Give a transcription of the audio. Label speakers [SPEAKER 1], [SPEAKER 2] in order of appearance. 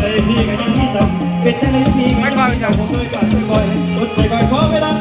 [SPEAKER 1] ไม่กันยังที่จนจะได้ที่กันยังยก่นไปก่อนขอเวลา